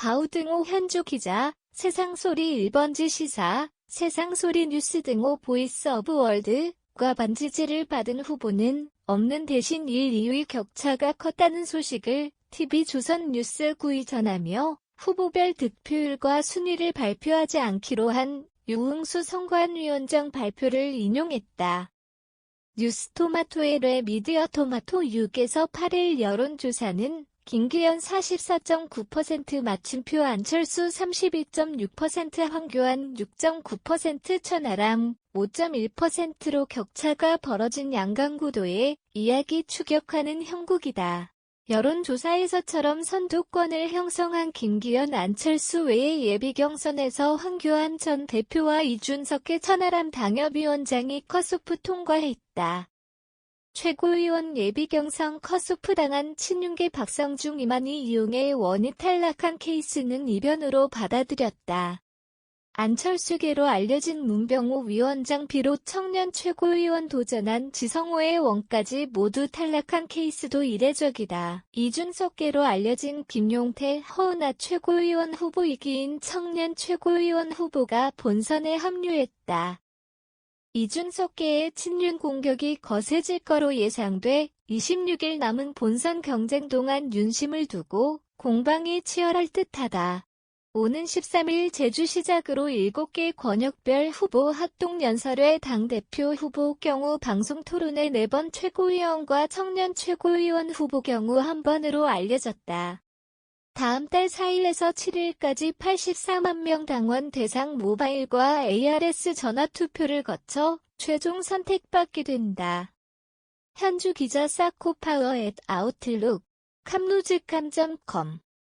바우등호 현주 기자, 세상소리 1번지 시사, 세상소리 뉴스 등호 보이스 오브 월드과 반지지를 받은 후보는 없는 대신 1, 2위 격차가 컸다는 소식을 TV조선 뉴스 9위 전하며 후보별 득표율과 순위를 발표하지 않기로 한 유흥수 선관위원장 발표를 인용했다. 뉴스토마토의 레 미디어 토마토 6에서 8일 여론조사는 김기현 44.9% 마침표 안철수 32.6% 황교안 6.9% 천하람 5.1%로 격차가 벌어진 양강구도에 이야기 추격하는 형국이다. 여론조사에서처럼 선두권을 형성한 김기현 안철수 외의 예비 경선에서 황교안 전 대표와 이준석의 천하람 당협위원장이 컷오프 통과했다. 최고위원 예비경선 컷오프 당한 친윤계 박성중 이만희 이용의 원이 탈락한 케이스는 이변으로 받아들였다. 안철수계로 알려진 문병호 위원장 비롯 청년 최고위원 도전한 지성호의 원까지 모두 탈락한 케이스도 이례적이다. 이준석계로 알려진 김용태, 허은하 최고위원 후보 이기인 청년 최고위원 후보가 본선에 합류했다. 이준석계의 친윤 공격이 거세질 거로 예상돼 26일 남은 본선 경쟁 동안 윤심을 두고 공방이 치열할 듯하다. 오는 13일 제주 시작으로 7개 권역별 후보 합동연설회 당대표 후보 경우 방송 토론회 4번 최고위원과 청년 최고위원 후보 경우 한 번으로 알려졌다. 다음 달 4일에서 7일까지 84만 명 당원 대상 모바일과 ARS 전화 투표를 거쳐 최종 선택받게 된다. 현주 기자 사코파워 앳 아웃룩 캄루즈캄.com